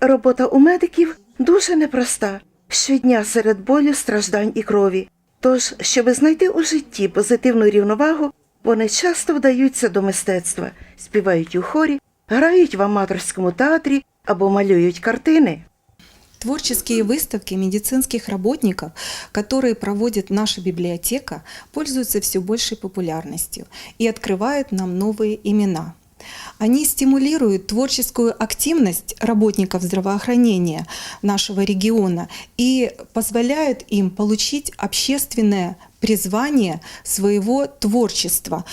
Робота у медиків дуже непроста. Щодня серед болю, страждань і крові. Тож, щоби знайти у житті позитивну рівновагу, вони часто вдаються до мистецтва, співають у хорі, грають в аматорському театрі або малюють картини. Творческие выставки медицинских работников, которые проводит наша библиотека, пользуются все большей популярностью и открывают нам новые имена. Они стимулируют творческую активность работников здравоохранения нашего региона и позволяют им получить общественное призвание своего творчества.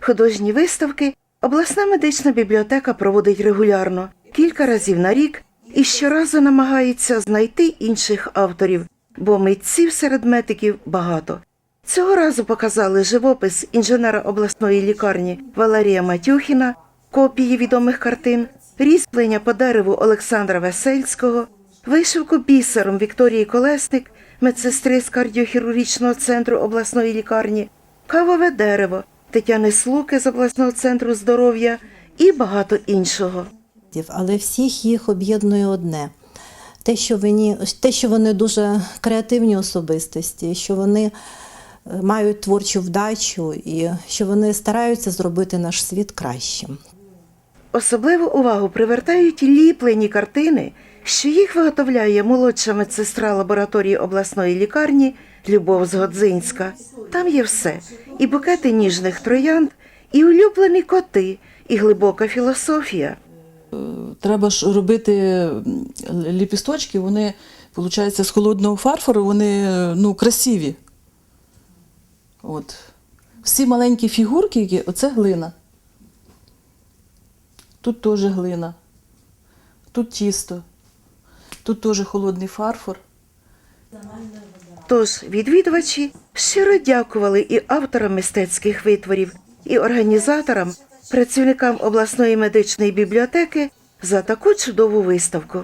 Художні виставки обласна медична бібліотека проводить регулярно, кілька разів на рік, і щоразу намагається знайти інших авторів, бо митців серед медиків багато. Цього разу показали живопис інженера обласної лікарні Валерія Матюхіна, копії відомих картин, різьблення по дереву Олександра Весельського, вишивку бісером Вікторії Колесник, медсестри з кардіохірургічного центру обласної лікарні, кавове дерево Тетяни Слуки з обласного центру здоров'я і багато іншого. але всіх їх об'єднує одне. Те, що вони, те, що вони дуже креативні особистості, що вони е, мають творчу вдачу і що вони стараються зробити наш світ кращим. Особливу увагу привертають ліплені картини, що їх виготовляє молодша медсестра лабораторії обласної лікарні Любов Згодзинська. Там є все: і букети ніжних троянд, і улюблені коти, і глибока філософія. треба ж робити ліпісточки, вони, виходить, з холодного фарфору, вони ну, красиві. От. Всі маленькі фігурки, які, оце глина. Тут теж глина. Тут тісто. Тут теж холодний фарфор. Тож відвідувачі щиро дякували і авторам мистецьких витворів, і організаторам, працівникам обласної медичної бібліотеки за таку чудову виставку.